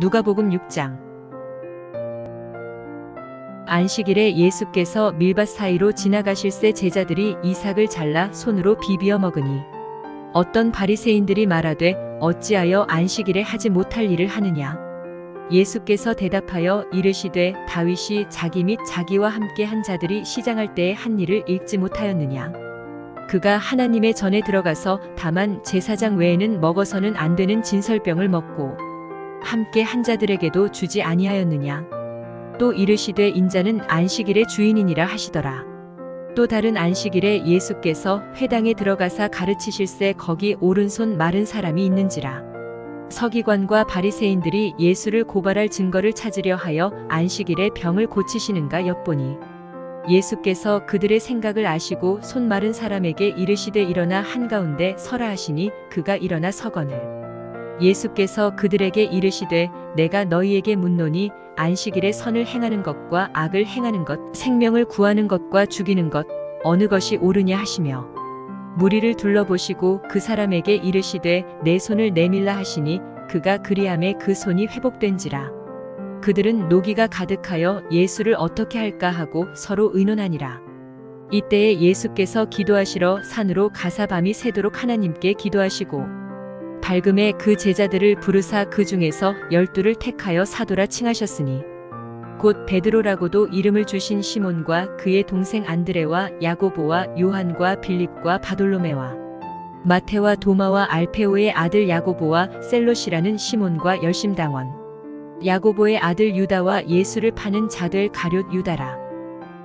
누가복음 6장. 안식일에 예수께서 밀밭 사이로 지나가실새 제자들이 이삭을 잘라 손으로 비비어 먹으니 어떤 바리새인들이 말하되 어찌하여 안식일에 하지 못할 일을 하느냐? 예수께서 대답하여 이르시되 다윗이 자기 및 자기와 함께 한 자들이 시장할 때에 한 일을 읽지 못하였느냐? 그가 하나님의 전에 들어가서 다만 제사장 외에는 먹어서는 안 되는 진설병을 먹고 함께 한 자들에게도 주지 아니하였느냐? 또 이르시되 인자는 안식일의 주인이니라 하시더라. 또 다른 안식일에 예수께서 회당에 들어가사 가르치실새 거기 오른손 마른 사람이 있는지라. 서기관과 바리새인들이 예수를 고발할 증거를 찾으려 하여 안식일에 병을 고치시는가 엿보니 예수께서 그들의 생각을 아시고 손 마른 사람에게 이르시되 일어나 한가운데 서라 하시니 그가 일어나 서거늘 예수께서 그들에게 이르시되 내가 너희에게 묻노니 안식일에 선을 행하는 것과 악을 행하는 것 생명을 구하는 것과 죽이는 것 어느 것이 옳으냐 하시며 무리를 둘러보시고 그 사람에게 이르시되 내 손을 내밀라 하시니 그가 그리함에 그 손이 회복된지라. 그들은 노기가 가득하여 예수를 어떻게 할까 하고 서로 의논하니라. 이때에 예수께서 기도하시러 산으로 가사 밤이 새도록 하나님께 기도하시고 밝음에 그 제자들을 부르사 그 중에서 열두를 택하여 사도라 칭하셨으니 곧 베드로라고도 이름을 주신 시몬과 그의 동생 안드레와 야고보와 요한과 빌립과 바돌로메와 마테와 도마와 알페오의 아들 야고보와 셀롯이라는 시몬과 열심당원 야고보의 아들 유다와 예수를 파는 자들 가룟 유다라.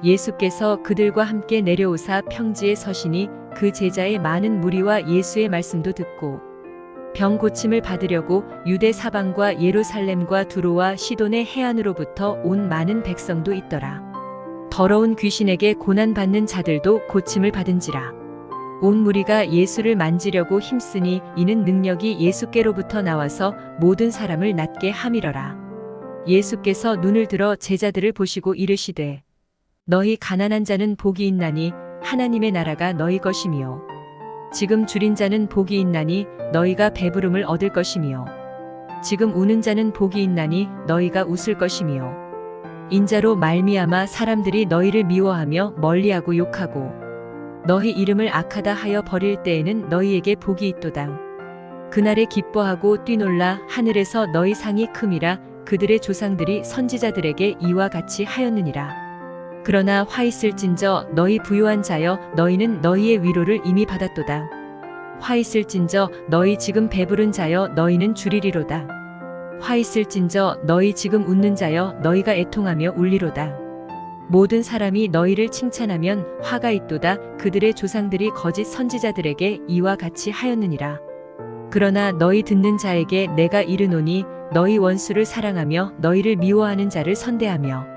예수께서 그들과 함께 내려오사 평지에 서시니 그 제자의 많은 무리와 예수의 말씀도 듣고 병 고침을 받으려고 유대 사방과 예루살렘과 두로와 시돈의 해안으로부터 온 많은 백성도 있더라. 더러운 귀신에게 고난 받는 자들도 고침을 받은지라. 온 무리가 예수를 만지려고 힘쓰니 이는 능력이 예수께로부터 나와서 모든 사람을 낫게 함이러라. 예수께서 눈을 들어 제자들을 보시고 이르시되 너희 가난한 자는 복이 있나니 하나님의 나라가 너희 것이며 지금 줄인 자는 복이 있나니 너희가 배부름을 얻을 것이며 지금 우는 자는 복이 있나니 너희가 웃을 것이며 인자로 말미암아 사람들이 너희를 미워하며 멀리하고 욕하고 너희 이름을 악하다 하여 버릴 때에는 너희에게 복이 있도다. 그날에 기뻐하고 뛰놀라 하늘에서 너희 상이 큼이라 그들의 조상들이 선지자들에게 이와 같이 하였느니라 그러나 화 있을진저 너희 부유한 자여 너희는 너희의 위로를 이미 받았도다. 화 있을진저 너희 지금 배부른 자여 너희는 줄이리로다. 화 있을진저 너희 지금 웃는 자여 너희가 애통하며 울리로다. 모든 사람이 너희를 칭찬하면 화가 있도다. 그들의 조상들이 거짓 선지자들에게 이와 같이 하였느니라. 그러나 너희 듣는 자에게 내가 이르노니 너희 원수를 사랑하며 너희를 미워하는 자를 선대하며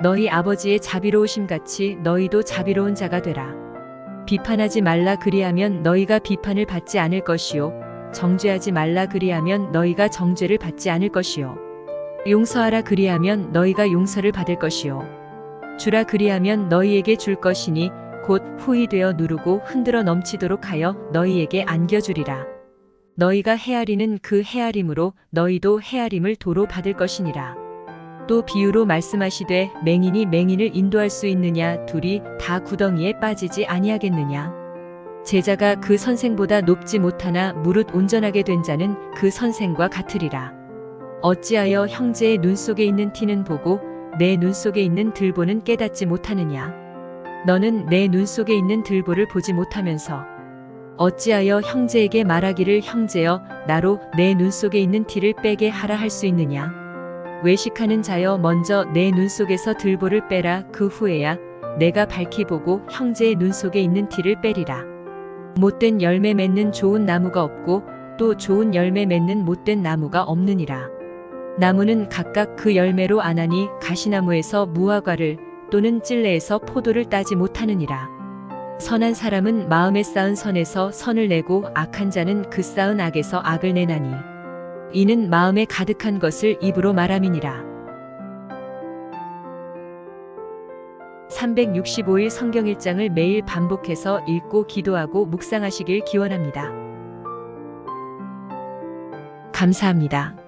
너희 아버지의 자비로우심 같이 너희도 자비로운 자가 되라. 비판하지 말라 그리하면 너희가 비판을 받지 않을 것이요. 정죄하지 말라 그리하면 너희가 정죄를 받지 않을 것이요. 용서하라 그리하면 너희가 용서를 받을 것이요. 주라 그리하면 너희에게 줄 것이니 곧 후히 되어 누르고 흔들어 넘치도록 하여 너희에게 안겨주리라. 너희가 헤아리는 그 헤아림으로 너희도 헤아림을 도로 받을 것이니라. 또 비유로 말씀하시되 맹인이 맹인을 인도할 수 있느냐 둘이 다 구덩이에 빠지지 아니하겠느냐 제자가 그 선생보다 높지 못하나 무릇 온전하게 된 자는 그 선생과 같으리라 어찌하여 형제의 눈 속에 있는 티는 보고 내 눈 속에 있는 들보는 깨닫지 못하느냐? 너는 내 눈 속에 있는 들보를 보지 못하면서 어찌하여 형제에게 말하기를 형제여 나로 내 눈 속에 있는 티를 빼게 하라 할 수 있느냐? 외식하는 자여 먼저 내 눈 속에서 들보를 빼라 그 후에야 내가 밝히 보고 형제의 눈 속에 있는 티를 빼리라. 못된 열매 맺는 좋은 나무가 없고 또 좋은 열매 맺는 못된 나무가 없느니라. 나무는 각각 그 열매로 아나니 가시나무에서 무화과를 또는 찔레에서 포도를 따지 못하느니라. 선한 사람은 마음에 쌓은 선에서 선을 내고 악한 자는 그 쌓은 악에서 악을 내나니 이는 마음에 가득한 것을 입으로 말함이니라. 365일 성경 1장을 매일 반복해서 읽고 기도하고 묵상하시길 기원합니다. 감사합니다.